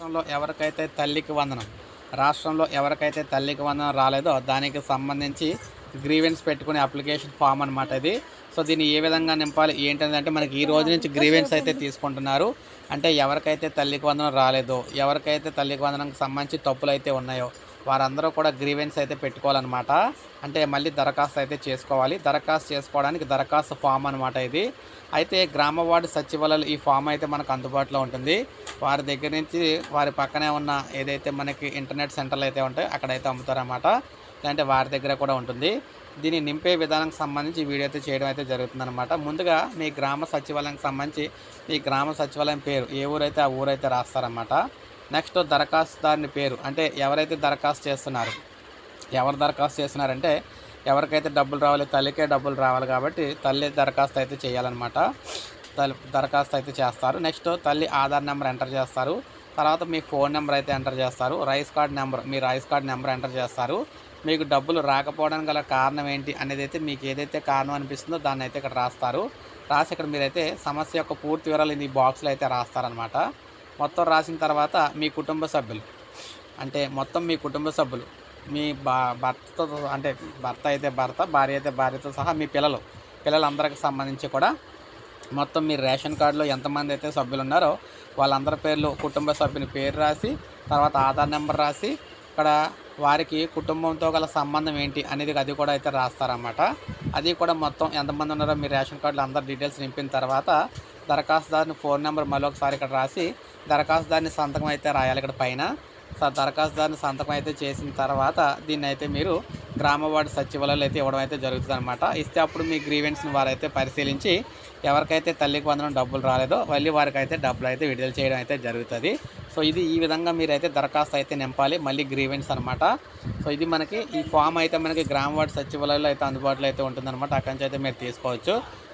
రాష్ట్రంలో ఎవరికైతే తల్లికి వందనం రాష్ట్రంలో ఎవరికైతే తల్లికి వందనం రాలేదో దానికి సంబంధించి గ్రీవెన్స్ పెట్టుకునే అప్లికేషన్ ఫామ్ అనమాట ఇది. సో దీన్ని ఏ విధంగా నింపాలి ఏంటంటే మనకి ఈ రోజు నుంచి గ్రీవెన్స్ అయితే తీసుకుంటున్నారు. అంటే ఎవరికైతే తల్లికి వందనం రాలేదో ఎవరికైతే తల్లికి వందనంకి సంబంధించి తప్పులు అయితే ఉన్నాయో వారందరూ కూడా గ్రీవెన్స్ అయితే పెట్టుకోవాలన్నమాట. అంటే మళ్ళీ దరఖాస్తు అయితే చేసుకోవాలి. దరఖాస్తు చేసుకోవడానికి దరఖాస్తు ఫామ్ అనమాట ఇది. అయితే గ్రామ వార్డు సచివాలయాలు ఈ ఫామ్ అయితే మనకు అందుబాటులో ఉంటుంది. వారి దగ్గర నుంచి వారి పక్కనే ఉన్న ఏదైతే మనకి ఇంటర్నెట్ సెంటర్లు అయితే ఉంటాయో అక్కడైతే అమ్ముతారన్నమాట. లేదంటే వారి దగ్గర కూడా ఉంటుంది. దీన్ని నింపే విధానానికి సంబంధించి వీడియో అయితే చేయడం అయితే జరుగుతుందన్నమాట. ముందుగా మీ గ్రామ సచివాలయానికి సంబంధించి మీ గ్రామ సచివాలయం పేరు ఏ ఊరైతే ఆ ఊరైతే రాస్తారన్నమాట. నెక్స్ట్ దరఖాస్తుదారుని పేరు. అంటే ఎవరైతే దరఖాస్తు చేస్తున్నారు ఎవరు దరఖాస్తు చేస్తున్నారంటే ఎవరికైతే డబ్బులు రావాలి తల్లికే డబ్బులు రావాలి కాబట్టి తల్లి దరఖాస్తు అయితే చేయాలన్నమాట. తల్లి దరఖాస్తు అయితే చేస్తారు. నెక్స్ట్ తల్లి ఆధార్ నెంబర్ ఎంటర్ చేస్తారు. తర్వాత మీ ఫోన్ నెంబర్ అయితే ఎంటర్ చేస్తారు. రైస్ కార్డ్ నెంబర్ మీ రైస్ కార్డ్ నెంబర్ ఎంటర్ చేస్తారు. మీకు డబ్బులు రాకపోవడానికి గల కారణం ఏంటి అనేది అయితే మీకు ఏదైతే కారణం అనిపిస్తుందో దాన్ని అయితే ఇక్కడ రాస్తారు. రాసి ఇక్కడ మీరైతే సమస్య యొక్క పూర్తి వివరాలు ఈ బాక్స్లో అయితే రాస్తారనమాట మొత్తం రాసిన తర్వాత మీ కుటుంబ సభ్యులు. అంటే మొత్తం మీ కుటుంబ సభ్యులు. మీ బా భర్తతో అంటే భర్త అయితే భర్త భార్య అయితే భార్యతో సహా మీ పిల్లలు. పిల్లలందరికి సంబంధించి కూడా మొత్తం మీ రేషన్ కార్డులో ఎంతమంది అయితే సభ్యులు ఉన్నారో వాళ్ళందరి పేర్లు కుటుంబ సభ్యుని పేరు రాసి తర్వాత ఆధార్ నెంబర్ రాసి ఇక్కడ వారికి కుటుంబంతో గల సంబంధం ఏంటి అనేది అది కూడా అయితే రాస్తారన్నమాట. అది కూడా మొత్తం ఎంతమంది ఉన్నారో మీ రేషన్ కార్డులో అందరి డీటెయిల్స్ నింపిన తర్వాత దరఖాస్తుదారుని ఫోన్ నెంబర్ మరొకసారి ఇక్కడ రాసి దరఖాస్తుదారుని సంతకం అయితే రాయాలి ఇక్కడ పైన. సో దరఖాస్తుదారుని సంతకం అయితే చేసిన తర్వాత దీన్ని అయితే మీరు గ్రామ వార్డు సచివాలయాలు అయితే ఇవ్వడం అయితే జరుగుతుంది అనమాట ఇస్తే అప్పుడు మీ గ్రీవెన్స్ని వారైతే పరిశీలించి ఎవరికైతే తల్లికి వందనం డబ్బులు రాలేదో మళ్ళీ వారికి అయితే డబ్బులు అయితే విడుదల చేయడం అయితే జరుగుతుంది. సో ఇది ఈ విధంగా మీరైతే దరఖాస్తు అయితే నింపాలి మళ్ళీ గ్రీవెన్స్ అనమాట సో ఇది మనకి ఈ ఫామ్ అయితే మనకి గ్రామ వార్డు సచివాలయాల్లో అయితే అందుబాటులో అయితే ఉంటుందన్నమాట. అక్కడి నుంచి అయితే మీరు తీసుకోవచ్చు.